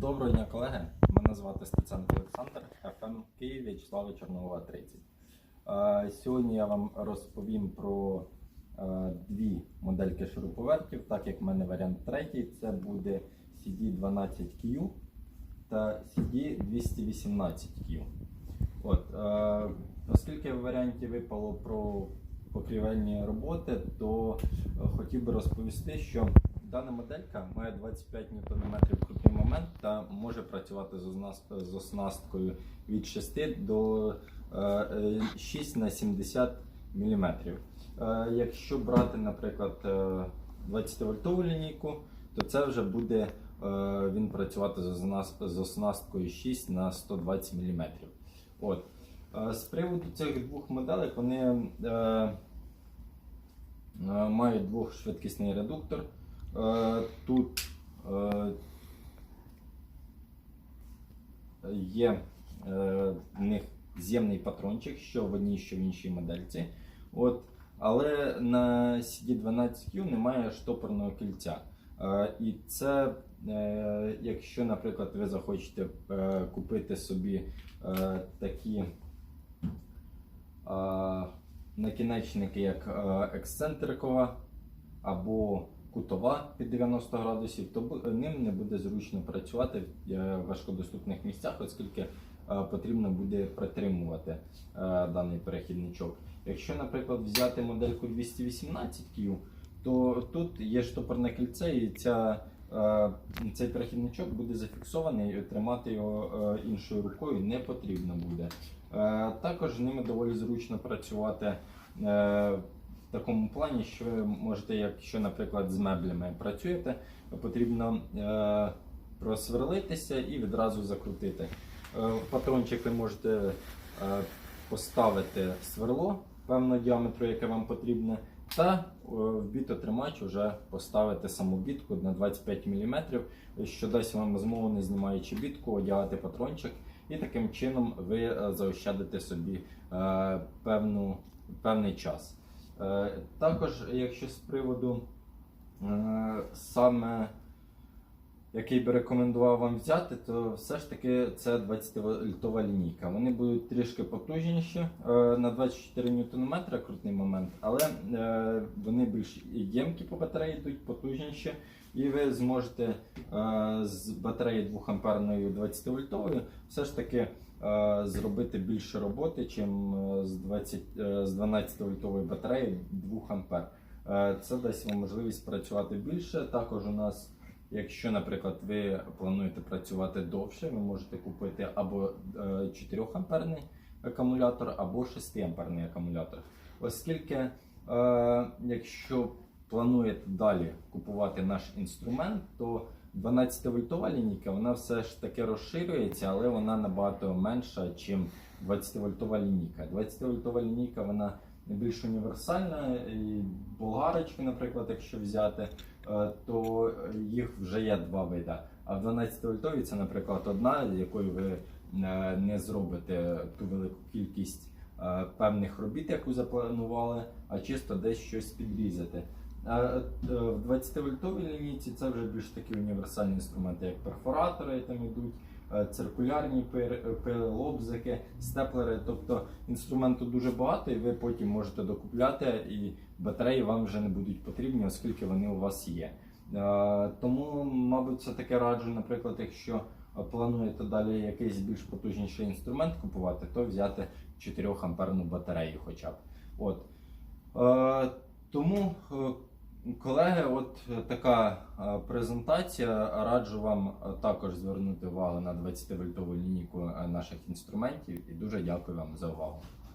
Доброго дня, колеги. Мене звати Стеценко Олександр, ФМ Київ В'ячеслава Чорногова 30. Е, Сьогодні я вам розповім про е, дві модельки шуруповертів, так як в мене варіант третій, це буде CD12Q та CD218Q. От, е, оскільки в варіанті випало про покрівельні роботи, то хотів би розповісти, що дана моделька має 25 Нм крутний момент та може працювати з, оснасткою від 6 до е, е, 6 на 70 мм. Е, якщо брати, наприклад, е, 20 вольтову лінійку, то це вже буде е, він працювати з, оснасткою 6 на 120 мм. От. Е, З приводу цих двох моделей вони е, е, мають двохшвидкісний редуктор. Е, Тут е, є е, в них з'ємний патрончик, що в одній, що в іншій модельці. От. Але на CD12Q немає штопорного кільця. І це, якщо, наприклад, ви захочете купити собі такі накінечники, як ексцентрикова або кутова під 90 градусів, то ним не буде зручно працювати в е, важкодоступних місцях, оскільки е, потрібно буде притримувати е, даний перехідничок. Якщо, наприклад, взяти модельку 218Q, то тут є штопорне кільце, і ця, цей перехідничок буде зафіксований, і тримати його іншою рукою не потрібно буде. Також ними доволі зручно працювати в такому плані, що ви можете, якщо, наприклад, з меблями працюєте, потрібно е, просверлитися і відразу закрутити. Е, патрончик ви можете е, поставити сверло певного діаметру, яке вам потрібне, та в бітотримач вже поставити саму бітку на 25 мм, що дасть вам змогу, не знімаючи бітку, одягати патрончик, і таким чином ви заощадите собі певну, певний час. Е, Також, якщо з приводу е, саме який би рекомендував вам взяти, то все ж таки це 20-вольтова лінійка. Вони будуть трішки потужніші е, на 24 Нм крутний момент, але е, вони більш ємкі по батареї йдуть, потужніші. І ви зможете е, з батареї 2 амперною 20 вольтовою все ж таки зробити більше роботи, чим з 20, е, з 12 вольтової батареї 2 ампер. Е, Це дасть вам можливість працювати більше. Також у нас, якщо, наприклад, ви плануєте працювати довше, ви можете купити або 4 амперний акумулятор, або 6 амперний акумулятор. Оскільки, е, якщо плануєте далі купувати наш інструмент, то 12-вольтова лінійка вона все ж таки розширюється, але вона набагато менша, ніж 20-вольтова лінійка. 20-вольтова лінійка вона більш універсальна. І болгарочки, наприклад, якщо взяти, е, то їх вже є два види. А в 12-вольтовій це, наприклад, одна, якою ви е, не зробите ту велику кількість е, певних робіт, яку запланували, а чисто десь щось підрізати. А в 20-вольтовій лінійці це вже більш такі універсальні інструменти, як перфоратори там йдуть, е, циркулярні пир- пили, лобзики, степлери. Тобто інструменту дуже багато, і ви потім можете докупляти, і батареї вам вже не будуть потрібні, оскільки вони у вас є. Е, Тому, мабуть, це таке раджу, наприклад, якщо плануєте далі якийсь більш потужніший інструмент купувати, то взяти 4 амперну батарею хоча б. От. Е, Тому, е, колеги, от е, така е, презентація. Раджу вам е, також звернути увагу на 20-вольтову лінійку е, наших інструментів і дуже дякую вам за увагу.